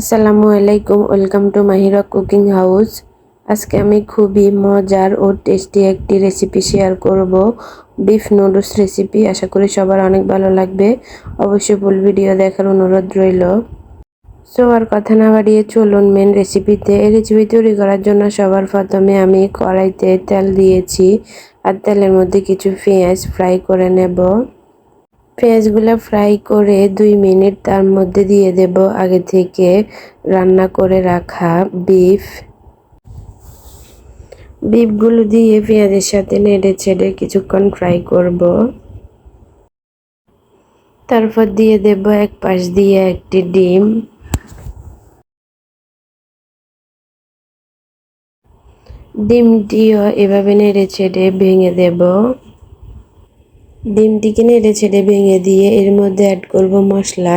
আসসালামু আলাইকুম, welcome to Mahira cooking house. আজকে আমি খুবই মজার ও টেস্টি একটি রেসিপি শেয়ার করব। বিফ নুডলস রেসিপি, আশা করি সবার অনেক ভালো লাগবে। অবশ্যই ফুল ভিডিও দেখার অনুরোধ রইল। সো, আর কথা না বাড়িয়ে চলুন মেন রেসিপিতে এই রেসিপি তৈরি করার জন্য সবার প্রথমে আমি কড়াইতে তেল দিয়েছি। আর তেলের মধ্যে কিছু পেঁয়াজ ফ্রাই করে নেব। পেঁয়াজগুলো ফ্রাই করে দুই মিনিট তার মধ্যে দিয়ে দেব। আগে থেকে রান্না করে রাখা বিফ। বিফগুলো দিয়ে পেঁয়াজের সাথে নেড়ে ছেড়ে কিছুক্ষণ ফ্রাই করব। তারপর দিয়ে দেব এক পাশ দিয়ে একটি ডিম। ডিমটিও এভাবে নেড়ে ছেড়ে ভেঙে দেব। ডিমটিকে নেড়ে ছেড়ে ভেঙে দিয়ে এর মধ্যে অ্যাড করব মশলা।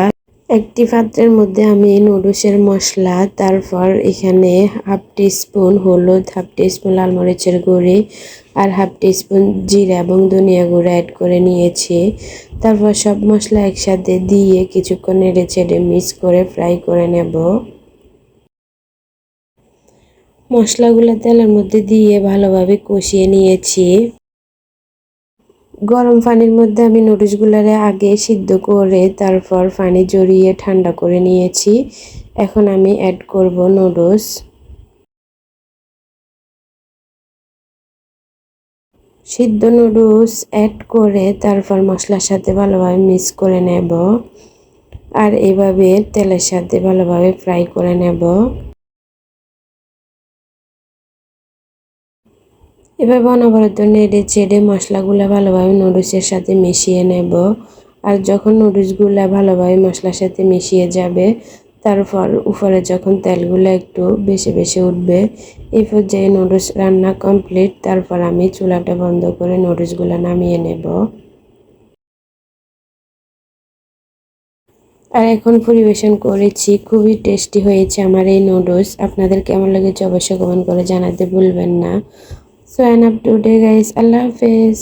একটি পাত্রের মধ্যে আমি নুডলসের মশলা, তারপর এখানে হাফ স্পুন হলুদ হাফ স্পুন লাল মরিচের গুঁড়ি আর হাফ স্পুন জিরা এবং ধনিয়া গুঁড়ো অ্যাড করে নিয়েছি। তারপর সব মশলা একসাথে দিয়ে কিছুক্ষণ নেড়ে ছেড়ে মিক্স করে ফ্রাই করে নেব। মশলাগুলো তেলের মধ্যে দিয়ে ভালোভাবে কষিয়ে নিয়েছি। গরম পানির মধ্যে আমি নুডলসগুলারে আগে সিদ্ধ করে তারপর পানি জড়িয়ে ঠান্ডা করে নিয়েছি। এখন আমি অ্যাড করব নুডলস সিদ্ধ নুডলস অ্যাড করে তারপর মশলার সাথে ভালোভাবে মিক্স করে নেব। আর এভাবে তেলের সাথে ভালোভাবে ফ্রাই করে নেব। এবার অনবরত নেড়ে চেড়ে মশলাগুলো ভালোভাবে নুডলসের সাথে মিশিয়ে নেব। আর যখন নুডলসগুলো ভালোভাবে মশলার সাথে মিশিয়ে যাবে তারপর উপরে যখন তেলগুলো একটু বেশি বেশি উঠবে, এই পর্যায়ে নুডলস রান্না কমপ্লিট, তারপর আমি চুলাটা বন্ধ করে নুডলসগুলো নামিয়ে নেব। আর এখন পরিবেশন করেছি, খুবই টেস্টি হয়েছে আমার এই নুডলস। আপনাদের কেমন লেগেছে অবশ্যই কমেন্ট করে জানাতে ভুলবেন না। sign up today guys. I love this